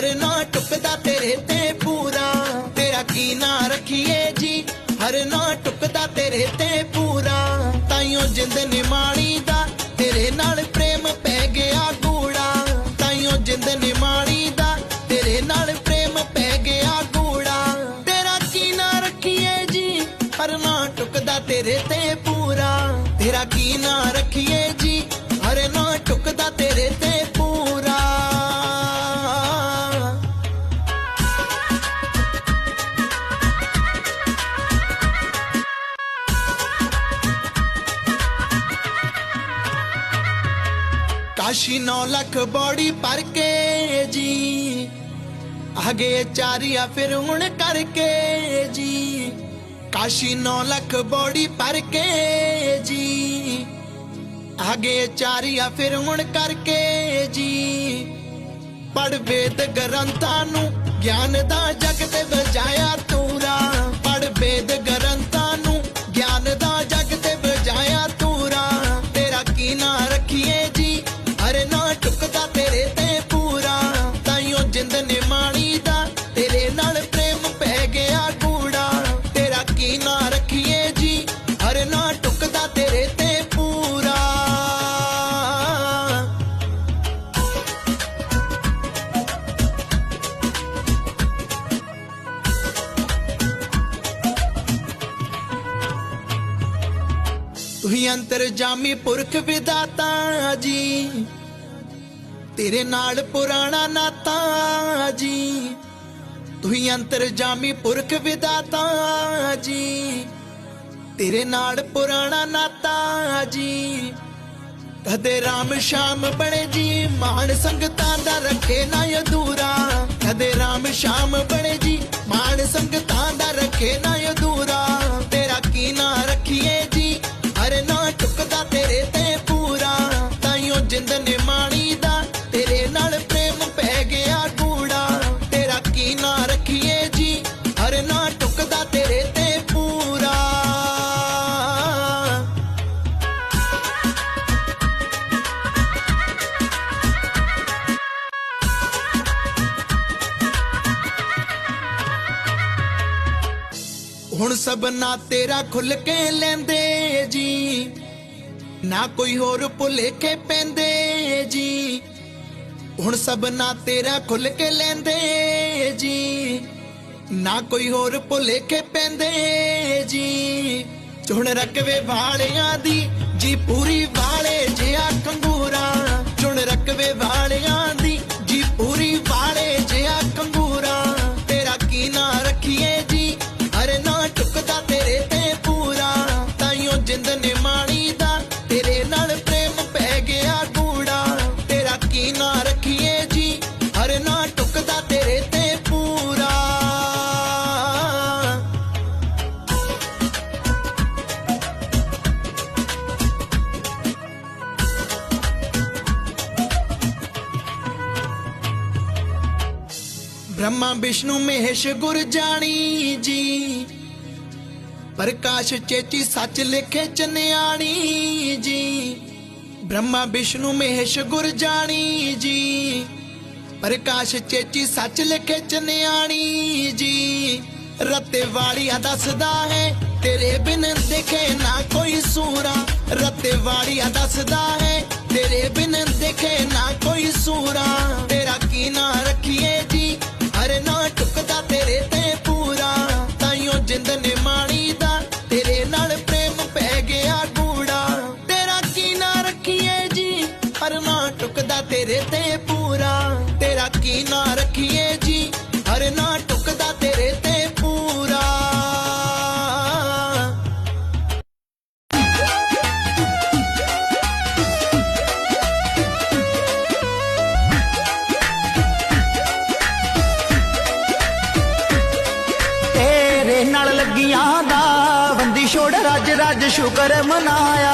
ਹਰ ਨਾ ਟੁਕਦਾ ਤੇਰੇ ਤੇ ਪੂਰਾ। ਤੇਰਾ ਕੀ ਨਾ ਰੱਖੀਏ ਜੀ? ਹਰ ਨਾ ਟੁਕਦਾ ਤੇਰੇ ਤੇ ਪੂਰਾ। ਤਾਈਓ ਜਿੰਦ ਨਿਮਾਣੀ ਦਾ, ਤੇਰੇ ਨਾਲ ਪ੍ਰੇਮ ਪੈ ਗਿਆ ਗੂੜਾ। ਤਾਈਓ ਜਿੰਦ ਨਿਮਾਣੀ ਦਾ, ਤੇਰੇ ਨਾਲ ਪ੍ਰੇਮ ਪੈ ਗਿਆ ਗੂੜਾ। ਤੇਰਾ ਕੀ ਨਾ ਰੱਖੀਏ ਜੀ? ਹਰ ਨਾ ਟੁਕਦਾ ਤੇਰੇ ਤੇ ਪੂਰਾ। ਤੇਰਾ ਕੀ ਨਾ ਰੱਖੀਏ ਜੀ? ਕਾਸ਼ੀ 9 ਲੱਖ ਬੋੜੀ ਭਰ ਕੇ ਜੀ। ਆਗੇ ਚਾਰੀਆ ਫਿਰ ਹੁਣ ਕਰਕੇ ਜੀ। ਕਾਸ਼ੀ 9 ਲੱਖ ਬੋੜੀ ਭਰ ਕੇ ਜੀ। ਆਗੇ ਚਾਰਿਆ ਫਿਰ ਹੁਣ ਕਰਕੇ ਜੀ। ਪੜ ਵੇਦ ਗ੍ਰੰਥਾਂ ਨੂੰ ਗਿਆਨ ਦਾ ਜਗ ਤੇ ਵਜਾਇਆ ਤੂਰਾ। ਪੜ ਵੇਦ ਤੁਸੀਂ ਅੰਤਰਜਾਮੀ ਪੁਰਖ ਵਿਦਾਤਾ ਜੀ। ਤੇਰੇ ਨਾਲ ਪੁਰਾਣਾ ਨਾਤਾ ਜੀ। ਤੁਸੀਂ ਅੰਤਰਜਾਮੀ ਪੁਰਖ ਵਿਦਾਤਾ ਜੀ। ਤੇਰੇ ਨਾਲ ਪੁਰਾਣਾ ਨਾਤਾ ਜੀ। ਕਦੇ ਰਾਮ ਸ਼ਾਮ ਬਣੇ ਜੀ। ਮਾਨ ਸੰਗਤਾਂ ਦਾ ਰੱਖੇ ਨਾ ਅਧੂਰਾ ਕਦੇ ਰਾਮ ਸ਼ਾਮ ਬਣੇ ਜੀ। ਮਾਨ ਸੰਗਤਾਂ ਦਾ ਰੱਖੇ ਨਾ ਸਬਨਾ ਤੇਰਾ ਖੁੱਲ ਕੇ ਲੈਂਦੇ ਜੀ। ਨਾ ਕੋਈ ਹੋਰ ਭੁਲੇਖੇ ਪੈਂਦੇ ਜੀ। ਹੁਣ ਸਭਨਾ ਤੇਰਾ ਖੁੱਲ ਕੇ ਲੈਂਦੇ ਜੀ। ਨਾ ਕੋਈ ਹੋਰ ਭੁਲੇਖੇ ਪੈਂਦੇ ਜੀ। ਚੁਣ ਰਕਵੇ ਵਾਲਿਆਂ ਦੀ ਜੀ ਪੂਰੀ ਵਾਲੇ ਬ੍ਰਹਮਾ ਵਿਸ਼ਨੂੰ ਮਹੇਸ਼ ਗੁਰ ਜਾਣੀ ਜੀ। ਪ੍ਰਕਾਸ਼ ਚੇਚੀ ਸੱਚ ਲਿਖੇ ਚਨਿਆਣੀ ਜੀ। ਬ੍ਰਹਮਾ ਵਿਸ਼ਨੂੰ ਮਹੇਸ਼ ਗੁਰ ਜਾਣੀ ਜੀ। ਪ੍ਰਕਾਸ਼ ਚੇਚੀ ਸੱਚ ਲਿਖੇ ਚਨਿਆਣੀ ਜੀ। ਰਤੇ ਵਾਲੀਆ ਦੱਸਦਾ ਹੈ, ਤੇਰੇ ਬਿਨ ਦੇਖੇ ਨਾ ਕੋਈ ਸੂਰਾ। ਰਤੇ ਵਾਲੀਆ ਦੱਸਦਾ ਹੈ, ਤੇਰੇ ਬਿਨ ਦੇਖੇ ਨਾ ਕੋਈ ਸੂਰਾ। ਤੇਰਾ ਕੀ ਨਾ ਰੱਖੀਏ ਜੀ? ਅਰੇ ਨਾ ਟੁਕਦਾ ਤੇਰੇ ਤੇ ਰੱਜ ਸ਼ੁਕਰ ਮਨਾਇਆ,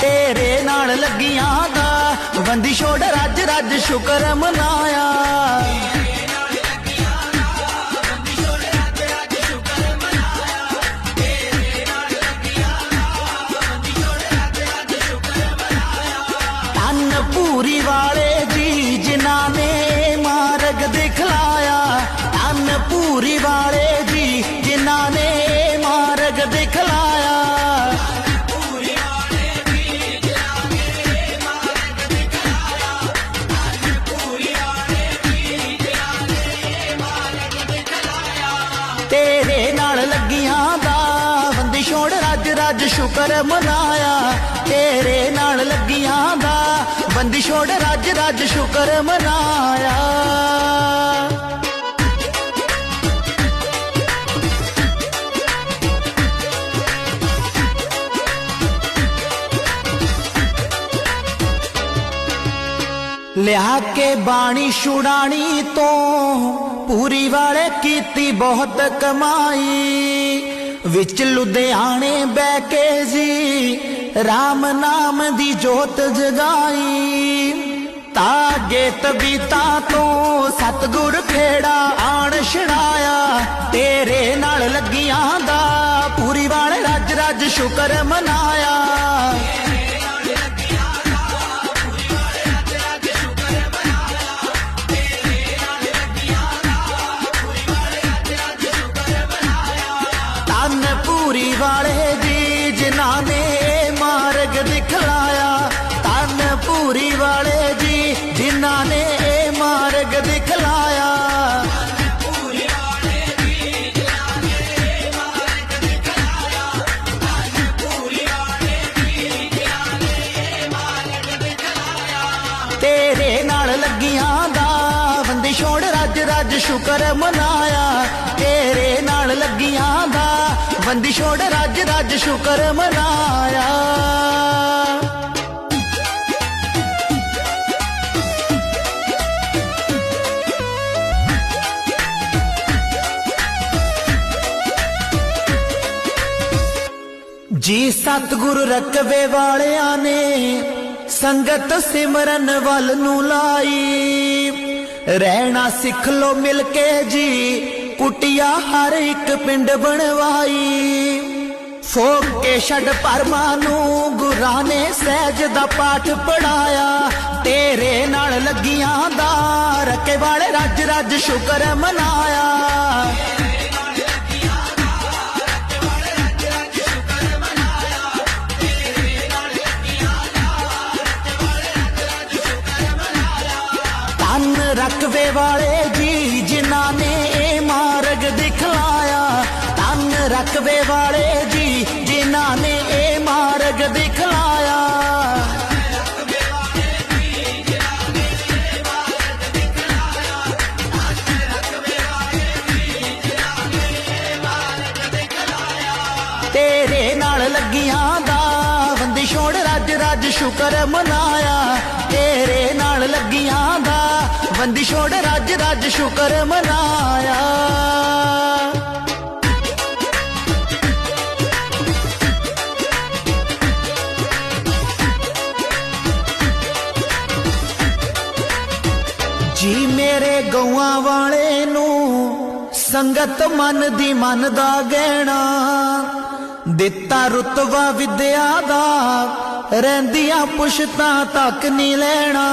ਤੇਰੇ ਨਾਲ ਲੱਗੀਆਂ ਦਾ। ਬੰਦੀ ਛੋੜ ਰੱਜ ਰੱਜ ਸ਼ੁਕਰ ਮਨਾਇਆ। ਧੰਨ ਪੂਰੀ ਵਾਲੇ ਰੱਜ ਸ਼ੁਕਰ ਮਨਾਇਆ ਤੇਰੇ ਨਾਲ ਲੱਗੀਆਂ ਦਾ ਬੰਦੀ ਛੋੜ ਰੱਜ ਰੱਜ ਸ਼ੁਕਰ ਮਨਾਇਆ ਲਿਆ ਕੇ ਬਾਣੀ ਛੁਡਾਣੀ ਤੋਂ ਪੂਰੀ ਵਾਲੇ ਕੀਤੀ ਬਹੁਤ ਕਮਾਈ ਵਿੱਚ ਲੁਧਿਆਣੇ ਬਹਿ ਕੇ ਜੀ RAM ਨਾਮ ਦੀ ਜੋਤ ਜਗਾਈ। ਤਾਗੇ ਤਬੀਤਾ ਤੋਂ ਸਤਗੁਰ ਖੇੜਾ ਆਣ ਛੜਾਇਆ ਤੇਰੇ ਨਾਲ ਲੱਗੀਆਂ ਦਾ ਪੂਰੀ ਵਾਲੇ ਰੱਜ ਰੱਜ ਸ਼ੁਕਰ ਮਨਾਇਆ। ਤਨ ਵਾਲੇ ਜੀ, ਜਿਨ੍ਹਾਂ ਨੇ ਮਾਰਗ ਦਿਖਲਾਇਆ। ਤਨ ਪੂਰੀ ਵਾਲੇ ਜੀ, ਜਿਨ੍ਹਾਂ ਨੇ ਮਾਰਗ ਦਿਖਲਾਇਆ। ਤੇਰੇ ਨਾਲ ਲੱਗੀਆਂ ਦਾ ਬੰਦੀ ਛੋੜ ਰੱਜ ਰੱਜ ਸ਼ੁਕਰ ਮਨਾਇਆ। ਬੰਦੀ ਛੋੜ ਰੱਜ ਰੱਜ ਸ਼ੁਕਰ ਮਨਾਇਆ। ਜੀ ਸਤਿਗੁਰ ਰਕਵੇ ਵਾਲਿਆਂ ਨੇ ਸੰਗਤ ਸਿਮਰਨ ਵੱਲ ਨੂੰ ਲਾਈ। ਰਹਿਣਾ ਸਿੱਖ ਲੋ ਮਿਲ ਕੇ ਜੀ ਕੁਟਿਆ ਹਰ ਇੱਕ ਪਿੰਡ ਬਣਵਾਈ। ਫੋਕ ਕੇ ਛੱਡ ਪਰਮਾ ਨੂੰ ਗੁਰਾਂ ਨੇ ਸਹਿਜ ਦਾ ਪਾਠ ਪੜਾਇਆ। ਤੇਰੇ ਨਾਲ ਲੱਗੀਆਂ ਦਾ ਰਕੇ ਵਾਲੇ ਰੱਜ ਰੱਜ ਸ਼ੁਕਰ ਮਨਾਇਆ। ਤਨ ਰਕਵੇ ਵਾਲੇ ਜੀ, ਜਿਨ੍ਹਾਂ ਨੇ ਦਿਖਲਾਇਆ। ਤਨ ਰਕਬੇ ਵਾਲੇ ਜੀ, ਜਿਨ੍ਹਾਂ ਨੇ ਇਹ ਮਾਰਗ ਦਿਖਲਾਇਆ। ਤੇਰੇ ਨਾਲ ਲੱਗੀਆਂ ਦਾ ਬੰਦੀ ਛੋੜ ਰੱਜ ਰੱਜ ਸ਼ੁਕਰ ਮਨਾਇਆ। ਤੇਰੇ ਨਾਲ ਲੱਗੀਆਂ ਬੰਦੀ ਛੋੜ ਰੱਜ ਰੱਜ ਸ਼ੁਕਰ ਮਨਾਇਆ। ਜੀ ਮੇਰੇ ਗਊਆਂ ਵਾਲੇ ਨੂੰ ਸੰਗਤ ਮਨ ਦੀ ਮਨ ਦਾ ਗਹਿਣਾ, ਦਿੱਤਾ ਰੁਤਬਾ ਵਿਦਿਆ ਦਾ, ਰਹਿੰਦੀਆਂ ਪੁਸ਼ਤਾਂ ਤੱਕ ਨਹੀਂ ਲੈਣਾ।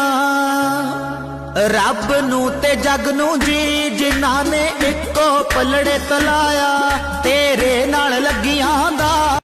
ਰੱਬ ਨੂੰ ਤੇ ਜਗ ਨੂੰ ਜੀ, ਜਿਨ੍ਹਾਂ ਨੇ ਇੱਕੋ ਪਲੜੇ ਤਲਾਇਆ, ਤੇਰੇ ਨਾਲ ਲੱਗੀਆਂ ਦਾ